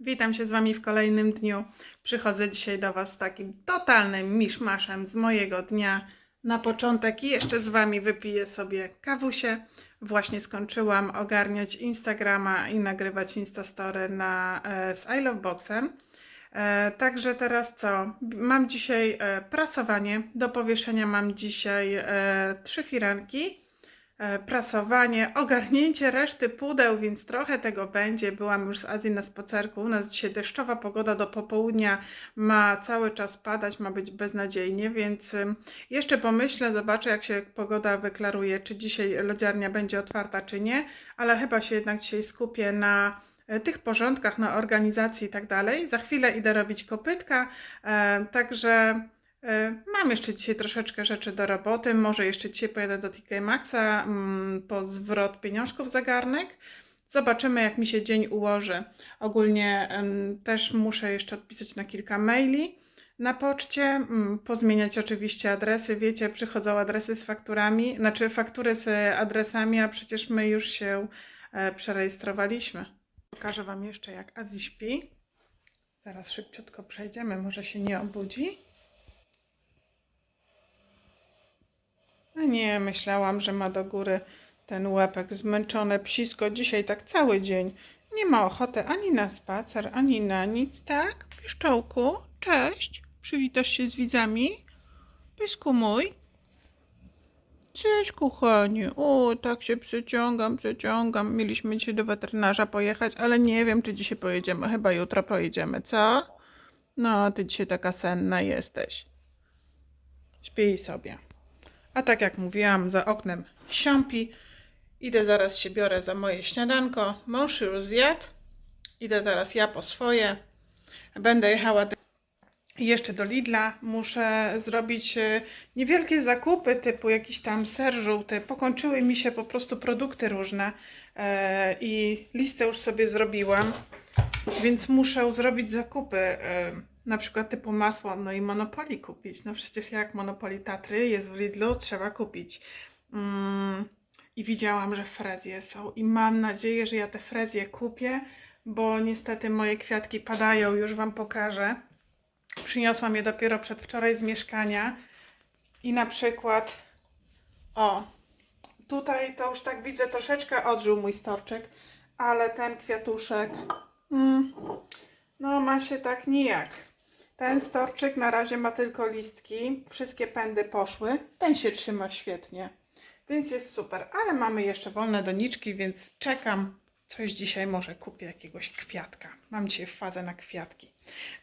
witam się z Wami w kolejnym dniu. Przychodzę dzisiaj do Was z takim totalnym miszmaszem z mojego dnia. Na początek i jeszcze z Wami wypiję sobie kawusie. Właśnie skończyłam ogarniać Instagrama i nagrywać Instastory na, e, z I Love Boxem. E, także teraz co? Mam dzisiaj e, prasowanie. Do powieszenia mam dzisiaj e, trzy firanki prasowanie, ogarnięcie reszty pudeł, więc trochę tego będzie. Byłam już z Azji na spacerku. U nas dzisiaj deszczowa pogoda do popołudnia ma cały czas padać, ma być beznadziejnie, więc ym, jeszcze pomyślę, zobaczę jak się pogoda wyklaruje, czy dzisiaj lodziarnia będzie otwarta, czy nie, ale chyba się jednak dzisiaj skupię na e, tych porządkach, na organizacji i tak dalej. Za chwilę idę robić kopytka, e, także E, Mam jeszcze dzisiaj troszeczkę rzeczy do roboty. Może jeszcze dzisiaj pojadę do TK Maxa mm, po zwrot pieniążków za garnek. Zobaczymy, jak mi się dzień ułoży. Ogólnie też muszę jeszcze odpisać na kilka maili na poczcie, mm, pozmieniać oczywiście adresy. Wiecie, przychodzą adresy z fakturami, znaczy faktury z adresami, a przecież my już się e, przerejestrowaliśmy. Pokażę Wam jeszcze, jak Azji śpi. Zaraz szybciutko przejdziemy, może się nie obudzi. A nie, myślałam, że ma do góry ten łepek zmęczone psisko. Dzisiaj tak cały dzień. Nie ma ochoty ani na spacer, ani na nic, tak? Piszczołku, cześć. Przywitasz się z widzami? Pysku mój. Cześć, kochanie. O, tak się przeciągam, przeciągam. Mieliśmy dzisiaj do weterynarza pojechać, ale nie wiem, czy dzisiaj pojedziemy. Chyba jutro pojedziemy, co? No, ty dzisiaj taka senna jesteś. Śpij sobie. A tak jak mówiłam, za oknem siąpi. Idę zaraz się biorę za moje śniadanko. Mąż już zjadł. Idę teraz ja po swoje. Będę jechała jeszcze do Lidla. Muszę zrobić e, niewielkie zakupy, typu jakiś tam ser żółty. Pokończyły mi się po prostu produkty różne e, i listę już sobie zrobiłam. Więc muszę zrobić zakupy, e, na przykład typu masło, no i Monopoly kupić. No przecież jak Monopoly Tatry jest w Lidlu, trzeba kupić. Mm, I widziałam, że frezje są i mam nadzieję, że ja te frezje kupię, bo niestety moje kwiatki padają, już Wam pokażę. Przyniosłam je dopiero przedwczoraj z mieszkania i na przykład, o, tutaj to już tak widzę, troszeczkę odżył mój storczek, ale ten kwiatuszek, mm, no ma się tak nijak. Ten storczyk na razie ma tylko listki, wszystkie pędy poszły, ten się trzyma świetnie, więc jest super, ale mamy jeszcze wolne doniczki, więc czekam, coś dzisiaj może kupię jakiegoś kwiatka. Mam dzisiaj fazę na kwiatki.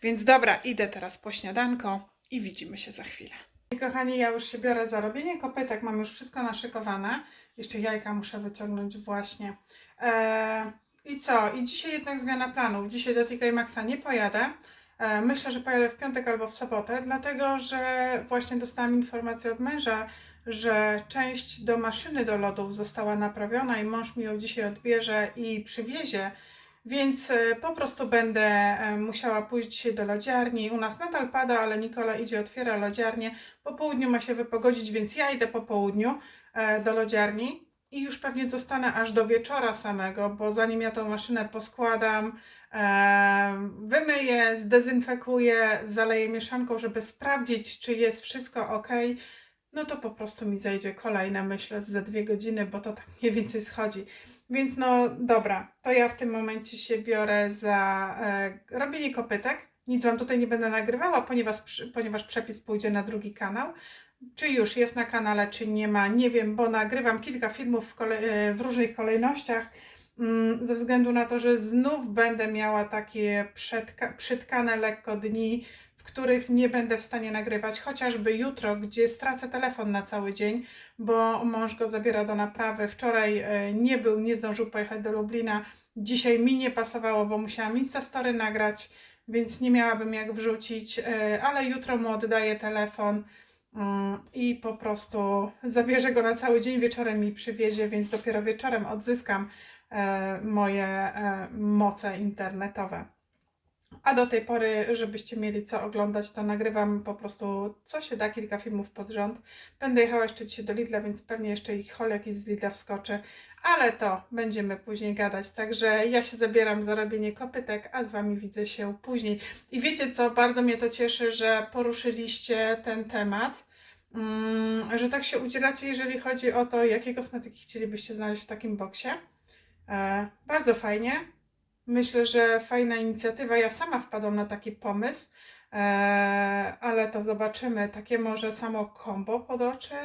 Więc dobra, idę teraz po śniadanko i widzimy się za chwilę. Kochani, ja już się biorę za robienie kopytek, mam już wszystko naszykowane. Jeszcze jajka muszę wyciągnąć właśnie. Eee, I co? I dzisiaj jednak zmiana planów. Dzisiaj do TK Maxa nie pojadę. E, Myślę, że pojadę w piątek albo w sobotę, dlatego że właśnie dostałam informację od męża, że część do maszyny do lodów została naprawiona i mąż mi ją dzisiaj odbierze i przywiezie. Więc e, po prostu będę e, musiała pójść dzisiaj do lodziarni. U nas nadal pada, ale Nikola idzie, otwiera lodziarnię. Po południu ma się wypogodzić, więc ja idę po południu do lodziarni i już pewnie zostanę aż do wieczora samego, bo zanim ja tą maszynę poskładam, wymyję, zdezynfekuję, zaleję mieszanką, żeby sprawdzić, czy jest wszystko ok, no to po prostu mi zejdzie kolejne, myślę, ze dwie godziny, bo to tak mniej więcej schodzi. Więc no dobra, to ja w tym momencie się biorę za e, robienie kopytek. Nic Wam tutaj nie będę nagrywała, ponieważ, ponieważ przepis pójdzie na drugi kanał. Czy już jest na kanale, czy nie ma, nie wiem, bo nagrywam kilka filmów w, e, w różnych kolejnościach. Mm, Ze względu na to, że znów będę miała takie przytkane lekko dni, w których nie będę w stanie nagrywać, chociażby jutro, gdzie stracę telefon na cały dzień, bo mąż go zabiera do naprawy. Wczoraj e, nie był, nie zdążył pojechać do Lublina. Dzisiaj mi nie pasowało, bo musiałam Instastory nagrać, więc nie miałabym jak wrzucić, e, ale jutro mu oddaję telefon mm, i po prostu zabierze go na cały dzień, wieczorem mi przywiezie, więc dopiero wieczorem odzyskam moje e, moce internetowe. A do tej pory, żebyście mieli co oglądać, to nagrywam po prostu co się da, kilka filmów pod rząd. Będę jechała jeszcze dzisiaj do Lidla, więc pewnie jeszcze ich hol jakiś z Lidla wskoczy, ale to będziemy później gadać. Także ja się zabieram za robienie kopytek, a z Wami widzę się później. I wiecie co, bardzo mnie to cieszy, że poruszyliście ten temat, mm, że tak się udzielacie, jeżeli chodzi o to, jakie kosmetyki chcielibyście znaleźć w takim boksie. E, bardzo fajnie. Myślę, że fajna inicjatywa. Ja sama wpadłam na taki pomysł, e, ale to zobaczymy. Takie może samo kombo pod oczy.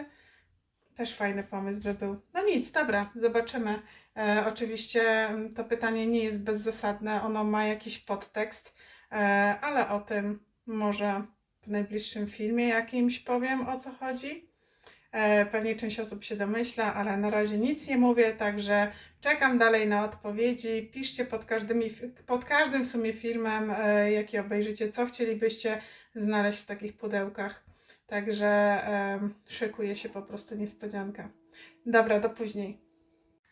Też fajny pomysł by był. No nic, dobra, zobaczymy. E, oczywiście mm, to pytanie nie jest bezzasadne, ono ma jakiś podtekst, ale o tym może w najbliższym filmie jakimś powiem o co chodzi. Pewnie część osób się domyśla, ale na razie nic nie mówię, także czekam dalej na odpowiedzi. Piszcie pod, każdymi, pod każdym w sumie filmem, e, jaki obejrzycie, co chcielibyście znaleźć w takich pudełkach. Także em, szykuje się po prostu niespodzianka. Dobra, do później.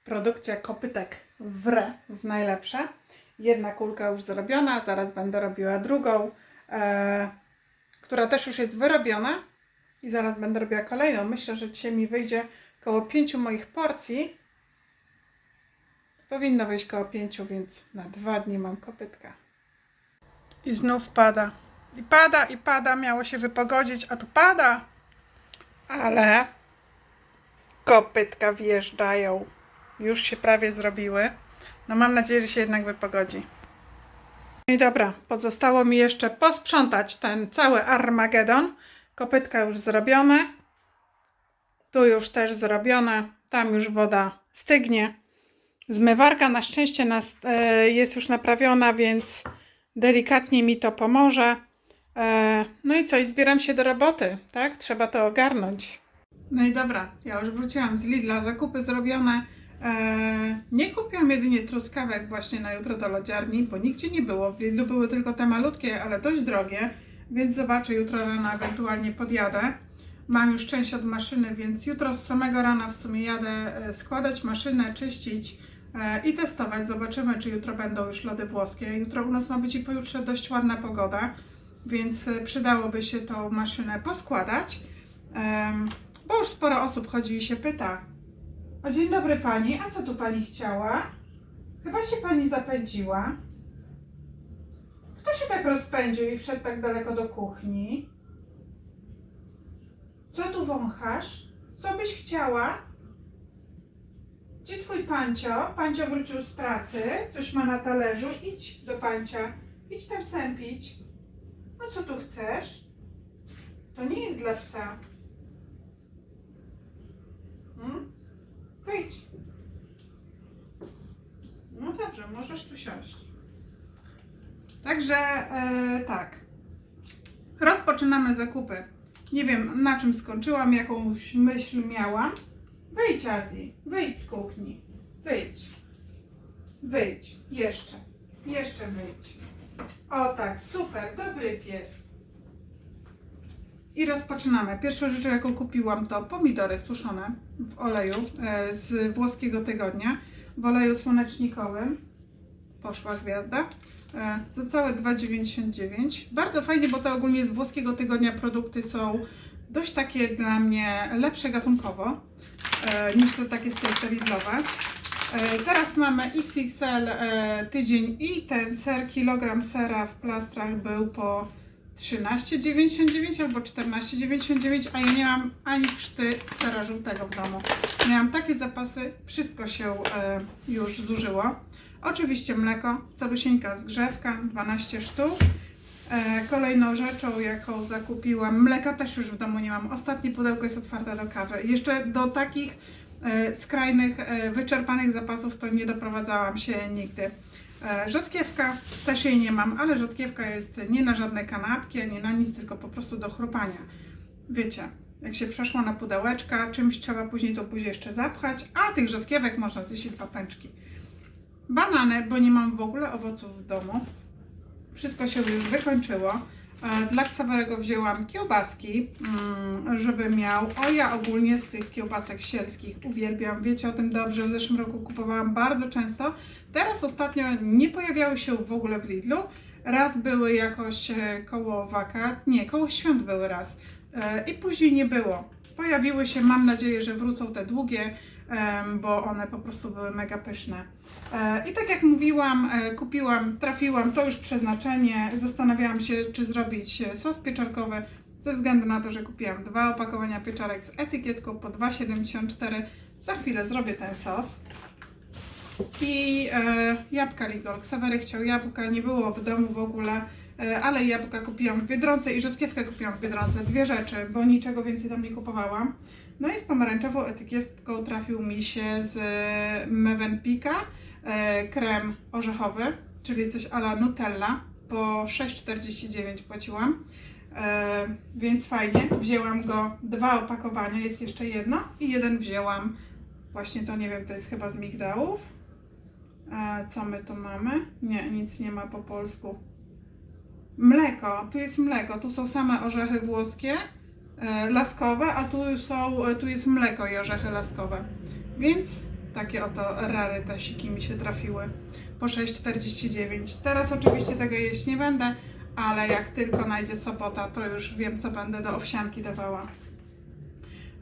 Produkcja kopytek wre w najlepsze. Jedna kulka już zrobiona, zaraz będę robiła drugą, e, która też już jest wyrobiona. I zaraz będę robiła kolejną. Myślę, że dzisiaj mi wyjdzie koło pięciu moich porcji. Powinno wyjść koło pięciu, więc na dwa dni mam kopytka. I znów pada. I pada, i pada. Miało się wypogodzić, a tu pada. Ale kopytka wjeżdżają. Już się prawie zrobiły. No mam nadzieję, że się jednak wypogodzi. No i dobra, pozostało mi jeszcze posprzątać ten cały Armagedon. Kopytka już zrobione. Tu już też zrobione. Tam już woda stygnie. Zmywarka na szczęście nas, e, jest już naprawiona, więc delikatnie mi to pomoże. E, no i co, i zbieram się do roboty, tak? Trzeba to ogarnąć. No i dobra, ja już wróciłam z Lidla, zakupy zrobione. E, nie kupiłam jedynie truskawek właśnie na jutro do lodziarni, bo nigdzie nie było. W Lidlu były tylko te malutkie, ale dość drogie, więc zobaczę jutro rano, ewentualnie podjadę. Mam już część od maszyny, więc jutro z samego rana w sumie jadę e, składać maszynę, czyścić i testować. Zobaczymy, czy jutro będą już lody włoskie. Jutro u nas ma być i pojutrze dość ładna pogoda, więc e, przydałoby się tą maszynę poskładać. Bo już sporo osób chodzi i się pyta. O dzień dobry pani, a co tu pani chciała? Chyba się pani zapędziła. Kto się tak rozpędził i wszedł tak daleko do kuchni? Co tu wąchasz? Co byś chciała? Gdzie twój pancio? Pancio wrócił z pracy, coś ma na talerzu. Idź do pancia. Idź tam sępić. No co tu chcesz? To nie jest dla psa. Hmm? Wyjdź. No dobrze, możesz tu siąść. Także e, tak. Rozpoczynamy zakupy. Nie wiem na czym skończyłam, jakąś myśl miałam. Wyjdź, Azji, wyjdź z kuchni. Wyjdź. Wyjdź. Jeszcze. Jeszcze wyjdź. O tak, super, dobry pies. I rozpoczynamy. Pierwszą rzeczą, jaką kupiłam, to pomidory suszone w oleju e, z włoskiego tygodnia. W oleju słonecznikowym. Poszła gwiazda. E, za całe 2,99. Bardzo fajnie, bo to ogólnie z włoskiego tygodnia produkty są dość takie dla mnie lepsze gatunkowo niż te takie stricte. E, Teraz mamy XXL e, tydzień i ten ser, kilogram sera w plastrach był po 13,99 albo 14,99, a ja nie mam ani krzty sera żółtego w domu. Miałam takie zapasy, wszystko się e, już zużyło. Oczywiście mleko, calusieńka zgrzewka, 12 sztuk. E, kolejną rzeczą, jaką zakupiłam, mleka też już w domu nie mam. Ostatnie pudełko jest otwarte do kawy. Jeszcze do takich e, skrajnych, e, wyczerpanych zapasów to nie doprowadzałam się nigdy. Rzodkiewka też jej nie mam, ale rzodkiewka jest nie na żadne kanapki, nie na nic, tylko po prostu do chrupania. Wiecie, jak się przeszło na pudełeczka, czymś trzeba później to później jeszcze zapchać, a tych rzodkiewek można zjeść dwa pęczki. Banany, bo nie mam w ogóle owoców w domu. Wszystko się już wykończyło. E, Dla Ksawerego wzięłam kiełbaski, mm, żeby miał. O, ja ogólnie z tych kiełbasek sierskich uwielbiam. Wiecie o tym dobrze. W zeszłym roku kupowałam bardzo często. Teraz ostatnio nie pojawiały się w ogóle w Lidlu. Raz były jakoś e, koło wakat, nie, koło świąt były raz e, i później nie było. Pojawiły się, mam nadzieję, że wrócą te długie, bo one po prostu były mega pyszne. E, I tak jak mówiłam, e, kupiłam, trafiłam, to już przeznaczenie. Zastanawiałam się, czy zrobić e, sos pieczarkowy, ze względu na to, że kupiłam dwa opakowania pieczarek z etykietką po 2,74. Za chwilę zrobię ten sos. I e, jabłka Ligol. Ksawery chciał jabłka, nie było w domu w ogóle, e, ale jabłka kupiłam w Biedronce i rzodkiewkę kupiłam w Biedronce. Dwie rzeczy, bo niczego więcej tam nie kupowałam. No z pomarańczową etykietką trafił mi się z Mövenpicka e, krem orzechowy, czyli coś ala Nutella. Po 6,49 płaciłam. E, więc fajnie, wzięłam go, dwa opakowania, jest jeszcze jedno i jeden wzięłam, właśnie to nie wiem, to jest chyba z migdałów. Co my tu mamy? Nie, nic nie ma po polsku. Mleko, tu jest mleko, tu są same orzechy włoskie, laskowe, a tu, są, e, tu jest mleko i orzechy laskowe. Więc takie oto rarytasiki mi się trafiły po 6,49. Teraz oczywiście tego jeść nie będę, ale jak tylko najdzie sobota, to już wiem, co będę do owsianki dawała.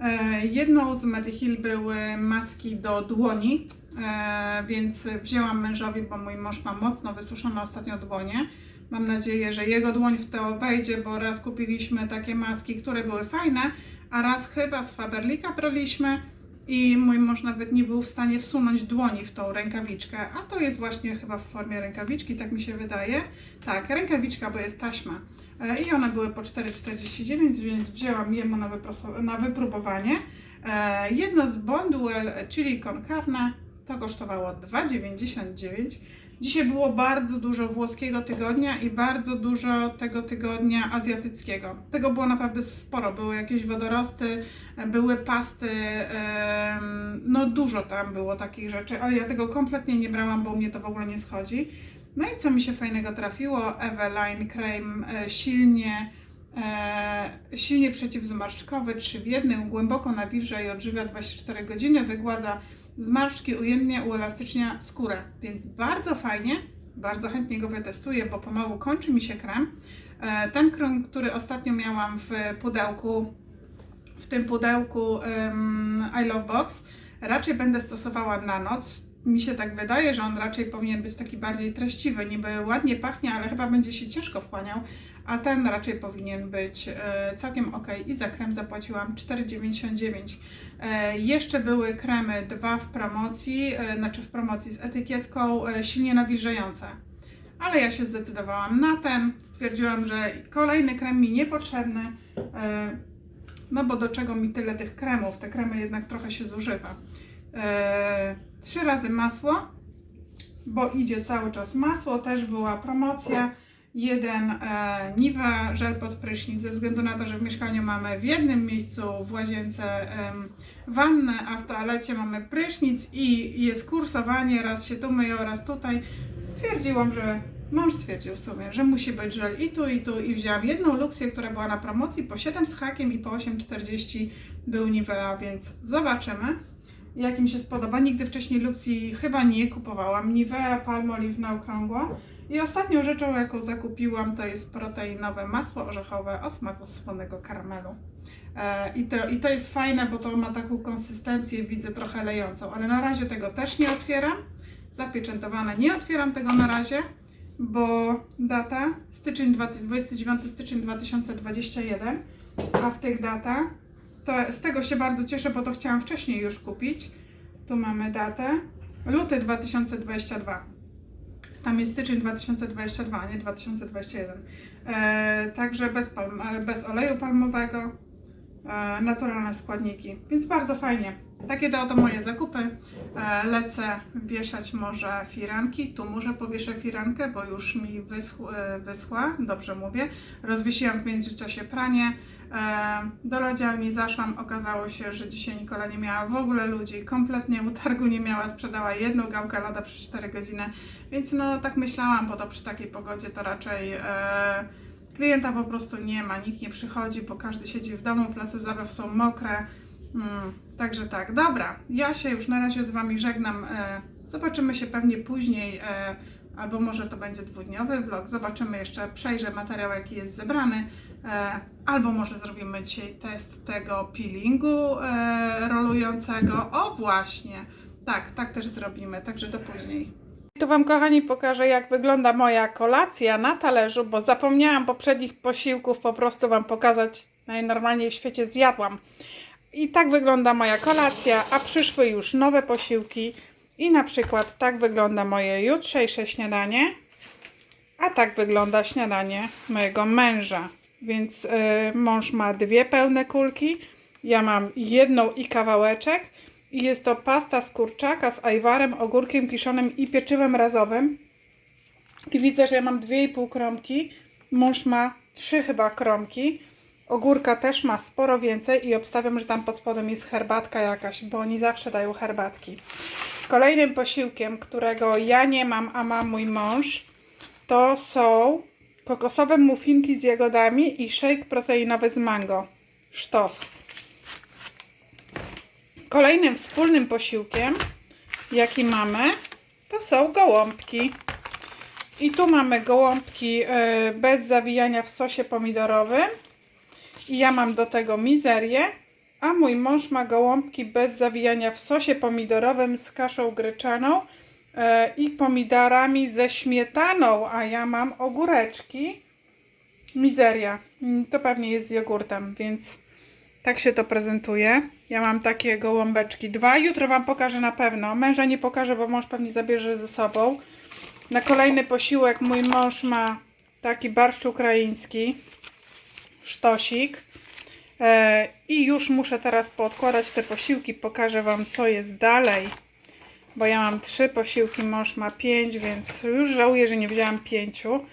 E, Jedną z Medihill były maski do dłoni, e, więc wzięłam mężowi, bo mój mąż ma mocno wysuszone ostatnio dłonie. Mam nadzieję, że jego dłoń w to wejdzie, bo raz kupiliśmy takie maski, które były fajne, a raz chyba z Faberlika braliśmy i mój mąż nawet nie był w stanie wsunąć dłoni w tą rękawiczkę, a to jest właśnie chyba w formie rękawiczki, tak mi się wydaje. Tak, rękawiczka, bo jest taśma. E, I one były po 4,49, więc wzięłam je na, na wypróbowanie. E, Jedno z Bonduel Chili con Carne to kosztowało 2,99. Dzisiaj było bardzo dużo włoskiego tygodnia i bardzo dużo tego tygodnia azjatyckiego. Tego było naprawdę sporo. Były jakieś wodorosty, były pasty, no dużo tam było takich rzeczy, ale ja tego kompletnie nie brałam, bo mnie to w ogóle nie schodzi. No i co mi się fajnego trafiło? Eveline Creme silnie, e, silnie przeciwzmarszczkowy, 3 w jednym, głęboko nawilża i odżywia 24 godziny, wygładza zmarszczki, ujemnie uelastycznia skórę. Więc bardzo fajnie, bardzo chętnie go wytestuję, bo pomału kończy mi się krem. E, ten krem, który ostatnio miałam w pudełku, w tym pudełku em, I Love Box, raczej będę stosowała na noc. Mi się tak wydaje, że on raczej powinien być taki bardziej treściwy, niby ładnie pachnie, ale chyba będzie się ciężko wchłaniał, a ten raczej powinien być e, całkiem ok. I za krem zapłaciłam 4,99. E, jeszcze były kremy dwa w promocji, e, znaczy w promocji z etykietką silnie nawilżające. Ale ja się zdecydowałam na ten. Stwierdziłam, że kolejny krem mi niepotrzebny. No bo do czego mi tyle tych kremów? Te kremy jednak trochę się zużywa. Trzy razy masło, bo idzie cały czas masło. Też była promocja. Jeden e, żel pod prysznic, ze względu na to, że w mieszkaniu mamy w jednym miejscu w łazience em, wannę, a w toalecie mamy prysznic i jest kursowanie, raz się tu myją, raz tutaj. Stwierdziłam, że mąż stwierdził w sumie, że musi być żel i tu, i tu i wzięłam jedną luksję, która była na promocji po 7 z hakiem i po 8,40 był Nivea, więc zobaczymy jak mi się spodoba. Nigdy wcześniej Luxi chyba nie kupowałam. Nivea Palmolive na okrągło. I ostatnią rzeczą, jaką zakupiłam, to jest proteinowe masło orzechowe o smaku słonego karamelu. E, I to, I to jest fajne, bo to ma taką konsystencję, widzę, trochę lejącą, ale na razie tego też nie otwieram. Zapieczętowane nie otwieram tego na razie, bo data styczeń, dwa- 29 styczeń 2021, a w tych datach to z tego się bardzo cieszę, bo to chciałam wcześniej już kupić. Tu mamy datę. Luty 2022. Tam jest styczeń 2022, nie 2021. E, także bez, palm, e, bez oleju palmowego, e, naturalne składniki. Więc bardzo fajnie. Takie to oto moje zakupy. E, lecę wieszać może firanki. Tu może powieszę firankę, bo już mi wyschł, e, wyschła. Dobrze mówię. Rozwiesiłam w międzyczasie pranie. E, Do lodziarni zaszłam, okazało się, że dzisiaj Nikola nie miała w ogóle ludzi, kompletnie utargu nie miała, sprzedała jedną gałkę loda przez 4 godziny, więc no tak myślałam, bo to przy takiej pogodzie to raczej e, klienta po prostu nie ma, nikt nie przychodzi, bo każdy siedzi w domu, place zabaw są mokre, mm, także tak, dobra, ja się już na razie z Wami żegnam, e, zobaczymy się pewnie później, e, albo może to będzie dwudniowy vlog. Zobaczymy jeszcze, przejrzę materiał, jaki jest zebrany. E, albo może zrobimy dzisiaj test tego peelingu e, rolującego. O, właśnie! Tak, tak też zrobimy, także do później. Tu Wam, kochani, pokażę, jak wygląda moja kolacja na talerzu, bo zapomniałam poprzednich posiłków po prostu Wam pokazać. Najnormalniej w świecie zjadłam. I tak wygląda moja kolacja, a przyszły już nowe posiłki. I na przykład tak wygląda moje jutrzejsze śniadanie, a tak wygląda śniadanie mojego męża. Więc y, mąż ma dwie pełne kulki, ja mam jedną i kawałeczek. I jest to pasta z kurczaka z ajwarem, ogórkiem kiszonym i pieczywem razowym. I widzę, że ja mam dwie i pół kromki. Mąż ma trzy chyba kromki. Ogórka też ma sporo więcej i obstawiam, że tam pod spodem jest herbatka jakaś, bo oni zawsze dają herbatki. Kolejnym posiłkiem, którego ja nie mam, a ma mój mąż, to są kokosowe muffinki z jagodami i shake proteinowy z mango. Sztos. Kolejnym wspólnym posiłkiem, jaki mamy, to są gołąbki. I tu mamy gołąbki e, bez zawijania w sosie pomidorowym. I ja mam do tego mizerię, a mój mąż ma gołąbki bez zawijania w sosie pomidorowym z kaszą gryczaną i pomidorami ze śmietaną, a ja mam ogóreczki. Mizeria. Mm, To pewnie jest z jogurtem, więc tak się to prezentuje. Ja mam takie gołąbeczki dwa. Jutro Wam pokażę na pewno. Męża nie pokażę, bo mąż pewnie zabierze ze sobą. Na kolejny posiłek mój mąż ma taki barszcz ukraiński. Sztosik. E, I już muszę teraz poodkładać te posiłki. Pokażę Wam, co jest dalej. Bo ja mam trzy posiłki, mąż ma pięć, więc już żałuję, że nie wzięłam pięciu.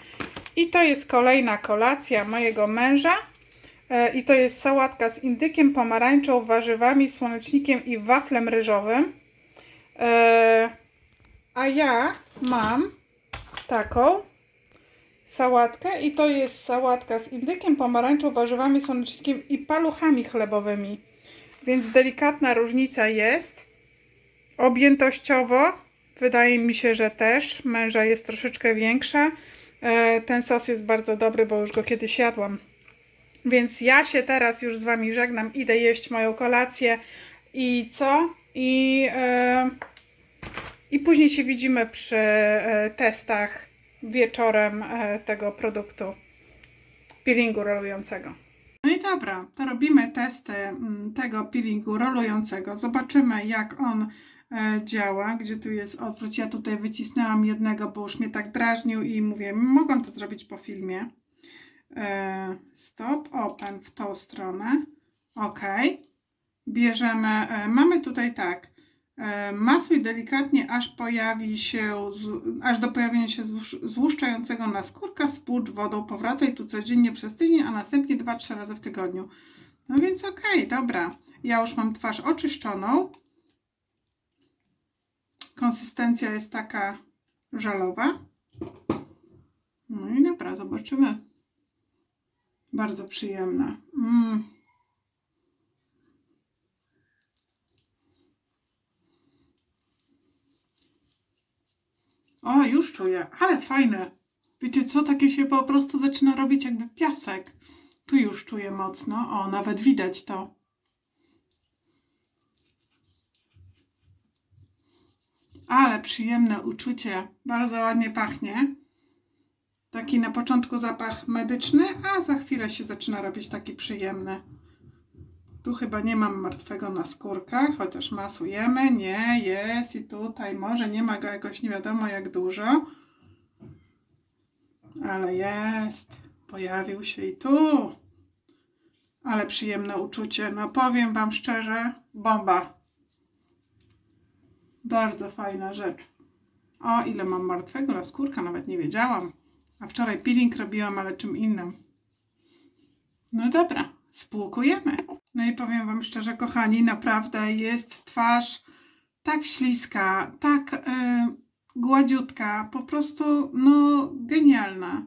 I to jest kolejna kolacja mojego męża. E, I to jest sałatka z indykiem, pomarańczą, warzywami, słonecznikiem i waflem ryżowym. E, A ja mam taką sałatkę i to jest sałatka z indykiem, pomarańczą, warzywami, słonecznikiem i paluchami chlebowymi. Więc delikatna różnica jest. Objętościowo wydaje mi się, że też męża jest troszeczkę większa. E, Ten sos jest bardzo dobry, bo już go kiedyś jadłam. Więc ja się teraz już z Wami żegnam, idę jeść moją kolację i co? I, e, i później się widzimy przy e, testach wieczorem tego produktu peelingu rolującego. No i dobra, to robimy testy mm, tego peelingu rolującego. Zobaczymy jak on działa. Gdzie tu jest odwrót? Ja tutaj wycisnęłam jednego, bo już mnie tak drażnił i mówię, mogłam to zrobić po filmie. E, Stop, open w tą stronę. OK. Bierzemy, e, mamy tutaj tak. e, Masuj delikatnie, aż pojawi się, aż do pojawienia się złusz- złuszczającego naskórka, spłucz wodą, powracaj tu codziennie przez tydzień, a następnie 2-3 razy w tygodniu. No więc okej, dobra. Ja już mam twarz oczyszczoną. Konsystencja jest taka żelowa. No i dobra, zobaczymy. Bardzo przyjemna. Mm. O, już czuję, ale fajne. Wiecie co, takie się po prostu zaczyna robić jakby piasek. Tu już czuję mocno. O, nawet widać to. Ale przyjemne uczucie. Bardzo ładnie pachnie. Taki na początku zapach medyczny, a za chwilę się zaczyna robić taki przyjemny. Tu chyba nie mam martwego naskórka, chociaż masujemy. Nie, jest i tutaj. Może nie ma go jakoś nie wiadomo jak dużo. Ale jest. Pojawił się i tu. Ale przyjemne uczucie. No powiem Wam szczerze, bomba. Bardzo fajna rzecz. O, ile mam martwego naskórka, nawet nie wiedziałam. A wczoraj peeling robiłam, ale czym innym. No dobra, spłukujemy. No i powiem Wam szczerze, kochani, naprawdę jest twarz tak śliska, tak e, gładziutka, po prostu no genialna.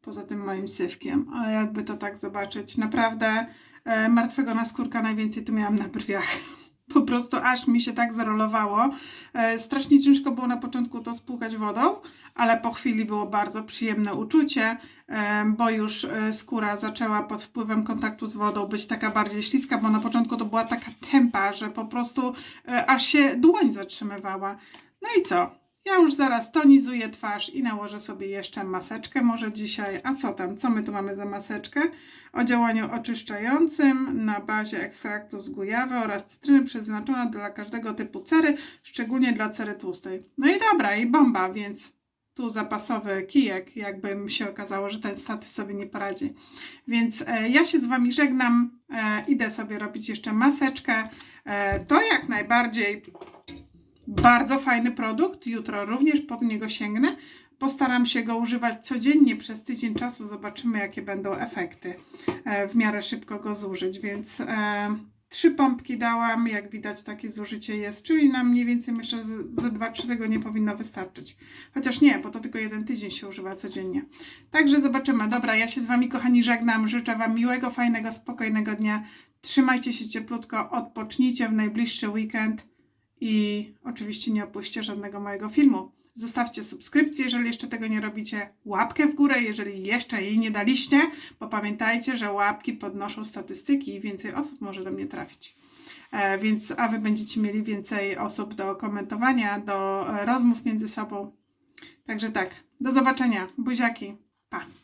Poza tym moim sywkiem, ale jakby to tak zobaczyć, naprawdę e, martwego naskórka najwięcej tu miałam na brwiach. Po prostu aż mi się tak zarolowało. E, strasznie ciężko było na początku to spłukać wodą, ale po chwili było bardzo przyjemne uczucie, e, bo już e, skóra zaczęła pod wpływem kontaktu z wodą być taka bardziej śliska, bo na początku to była taka tempa, że po prostu aż się dłoń zatrzymywała. No i co? Ja już zaraz tonizuję twarz i nałożę sobie jeszcze maseczkę może dzisiaj. A co tam? Co my tu mamy za maseczkę? O działaniu oczyszczającym na bazie ekstraktu z gujawy oraz cytryny przeznaczona dla każdego typu cery, szczególnie dla cery tłustej. No i dobra, i bomba, więc tu zapasowy kijek, jakby mi się okazało, że ten statyw sobie nie poradzi. Więc e, ja się z Wami żegnam, e, idę sobie robić jeszcze maseczkę. E, to jak najbardziej bardzo fajny produkt. Jutro również pod niego sięgnę. Postaram się go używać codziennie przez tydzień czasu. Zobaczymy, jakie będą efekty. E, w miarę szybko go zużyć, więc e, trzy pompki dałam. Jak widać, takie zużycie jest, czyli nam mniej więcej myślę, że ze 2-3 tygodnie powinno wystarczyć. Chociaż nie, bo to tylko jeden tydzień się używa codziennie. Także zobaczymy. Dobra, ja się z Wami, kochani, żegnam. Życzę Wam miłego, fajnego, spokojnego dnia. Trzymajcie się cieplutko, odpocznijcie w najbliższy weekend i oczywiście nie opuśćcie żadnego mojego filmu. Zostawcie subskrypcję, jeżeli jeszcze tego nie robicie, łapkę w górę, jeżeli jeszcze jej nie daliście, bo pamiętajcie, że łapki podnoszą statystyki i więcej osób może do mnie trafić. E, więc, a Wy będziecie mieli więcej osób do komentowania, do e, rozmów między sobą. Także tak, do zobaczenia. Buziaki. Pa!